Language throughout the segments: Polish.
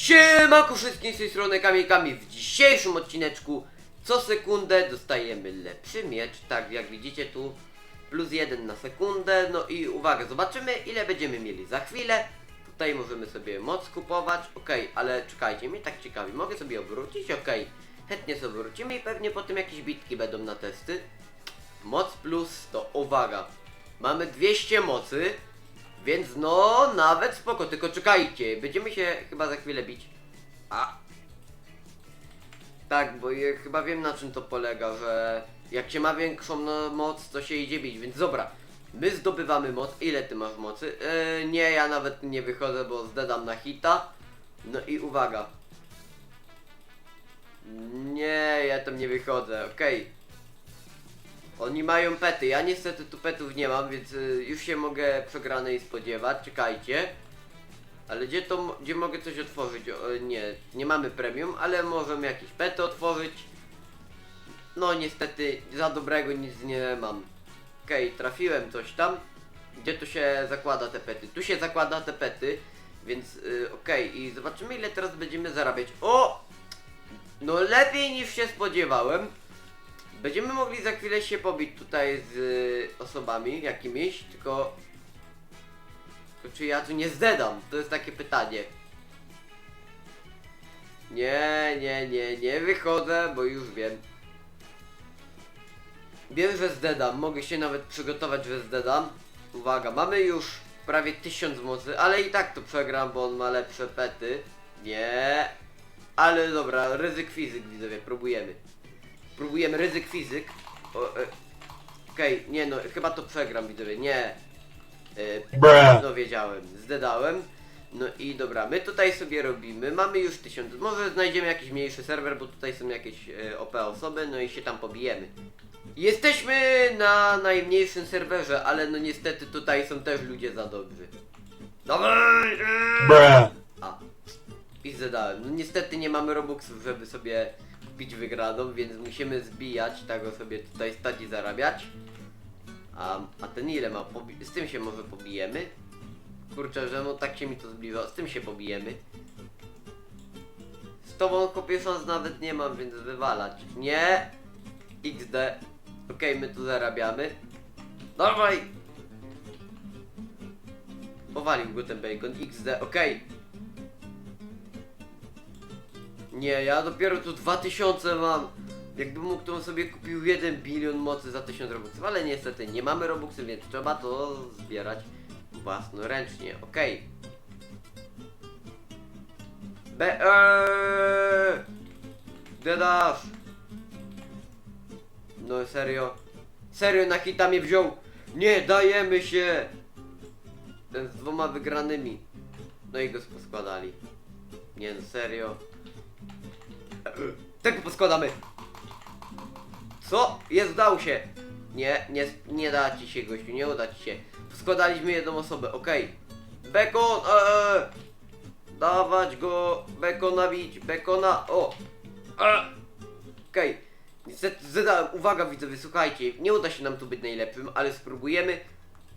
Siemanko wszystkim z tej strony Kamil. W dzisiejszym odcineczku co sekundę dostajemy lepszy miecz, tak jak widzicie tu plus jeden na sekundę, no i uwaga, zobaczymy ile będziemy mieli za chwilę. Tutaj możemy sobie moc kupować, ok, ale czekajcie, mnie tak ciekawi, mogę sobie obrócić, ok, chętnie sobie obrócimy i pewnie potem jakieś bitki będą na testy. Moc plus to uwaga, mamy 200 mocy, więc no, nawet spoko, tylko czekajcie, będziemy się chyba za chwilę bić. A. Tak, bo ja chyba wiem na czym to polega, że jak się ma większą no, moc, to się idzie bić, więc dobra. My zdobywamy moc. Ile ty masz mocy? Yy, nie, ja nawet nie wychodzę, bo zdedam na hita. No i uwaga. Nie, ja tam nie wychodzę, okej. Oni mają pety, ja niestety tu petów nie mam, więc y, już się mogę przegranej spodziewać, czekajcie. Ale gdzie to, gdzie mogę coś otworzyć? O, nie, nie mamy premium, ale możemy jakieś pety otworzyć. No niestety za dobrego nic nie mam. Okej, trafiłem coś tam. Gdzie tu się zakłada te pety? Tu się zakłada te pety, więc y, okej i zobaczymy ile teraz będziemy zarabiać. O! No lepiej niż się spodziewałem. Będziemy mogli za chwilę się pobić tutaj z y, osobami jakimiś, tylko... Tylko czy ja tu nie zdedam? To jest takie pytanie. Nie, nie, nie, nie wychodzę, bo już wiem. Wiem, że zdedam, mogę się nawet przygotować, że zdedam. Uwaga, mamy już prawie 1000 mocy, ale i tak to przegram, bo on ma lepsze pety. Nie. Ale dobra, ryzyk fizyk widzowie, próbujemy. Próbujemy ryzyk fizyk. O, e, Okej, nie no, chyba to przegram widzowie, nie. E, Bruh. no wiedziałem, zdedałem. No i dobra, my tutaj sobie robimy, mamy już 1000, może znajdziemy jakiś mniejszy serwer, bo tutaj są jakieś e, OP osoby, no i się tam pobijemy. Jesteśmy na najmniejszym serwerze, ale no niestety tutaj są też ludzie za dobrzy. Dawaj! e! Bruh. A, i zadałem. No niestety nie mamy robuxów, żeby sobie kupić wygraną, więc musimy zbijać, tak sobie tutaj stać i zarabiać. A, a ten ile ma? Z tym się może pobijemy. Kurczę, że no tak się mi to zbliża. Z tym się pobijemy. Z tobą kopię szans nawet nie mam, więc wywalać. Nie! XD. Okej, my tu zarabiamy. Dawaj! Powalił go ten bacon. XD, okej. Nie, ja dopiero tu 2000 mam. Jakbym mógł, to bym sobie kupił 1 bilion mocy za 1000 robuxów, ale niestety nie mamy robuxów, więc trzeba to zbierać własnoręcznie. Okej. Be... Eee! Dedasz! No serio? Serio na hita mnie wziął! Nie, dajemy się! Ten z dwoma wygranymi. No i go poskładali. Nie no, serio. Tego poskładamy! Co? Jest, dał się! Nie, nie, nie da ci się gościu, nie uda ci się. Składaliśmy jedną osobę, okej. Bekon! Eee, dawać go! Bekona bić! Bekona! O! Eee, Okej. Zadałem, uwaga widzowie, słuchajcie, nie uda się nam tu być najlepszym, ale spróbujemy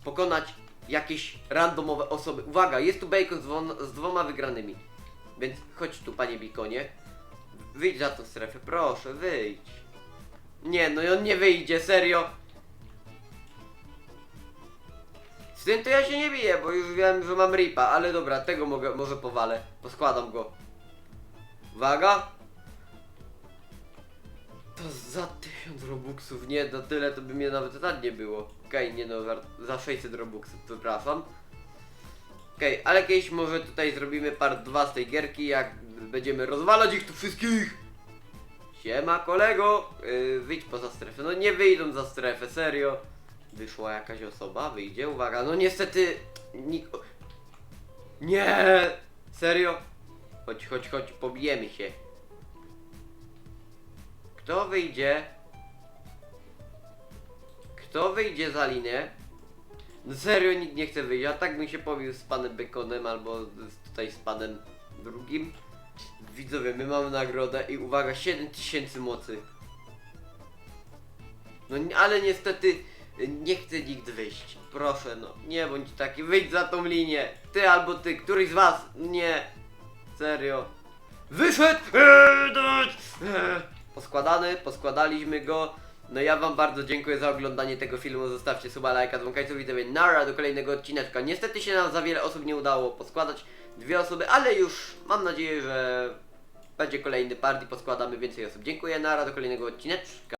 pokonać jakieś randomowe osoby. Uwaga, jest tu bacon z, dwoma- z dwoma wygranymi. Więc chodź tu, panie Bikonie. Wyjdź za tą strefę, proszę, wyjdź. Nie, no i on nie wyjdzie, serio. Z tym to ja się nie biję, bo już wiem, że mam ripa, ale dobra, tego mogę, może powalę. Poskładam go. Uwaga. To za 1000 robuxów, nie, na tyle to by mnie nawet tak nie było. Okej, nie no, za 600 robuxów, przepraszam. Okej, ale kiedyś może tutaj zrobimy part 2 z tej gierki, jak będziemy rozwalać ich tu wszystkich. Siema kolego, yy, wyjdź poza strefę. No nie wyjdą za strefę, serio. Wyszła jakaś osoba, wyjdzie, uwaga, no niestety nik... Nie, serio? Chodź, chodź, chodź, pobijemy się. Kto wyjdzie? Kto wyjdzie za linię? No serio nikt nie chce wyjść, a tak bym się pobił z panem Bekonem albo z, tutaj z panem drugim. Widzowie, my mamy nagrodę i uwaga, 7000 mocy. No ale niestety nie chce nikt wyjść. Proszę no, nie bądź taki, wyjdź za tą linię. Ty albo ty, któryś z was, nie. Serio. Wyszedł! Eee! Eee. Poskładany, poskładaliśmy go. No ja wam bardzo dziękuję za oglądanie tego filmu. Zostawcie suba, lajka, dzwonkajcie, widzowie. Nara do kolejnego odcineczka. Niestety się nam za wiele osób nie udało poskładać. Dwie osoby, ale już mam nadzieję, że będzie kolejny part i poskładamy więcej osób. Dziękuję, Nara do kolejnego odcineczka.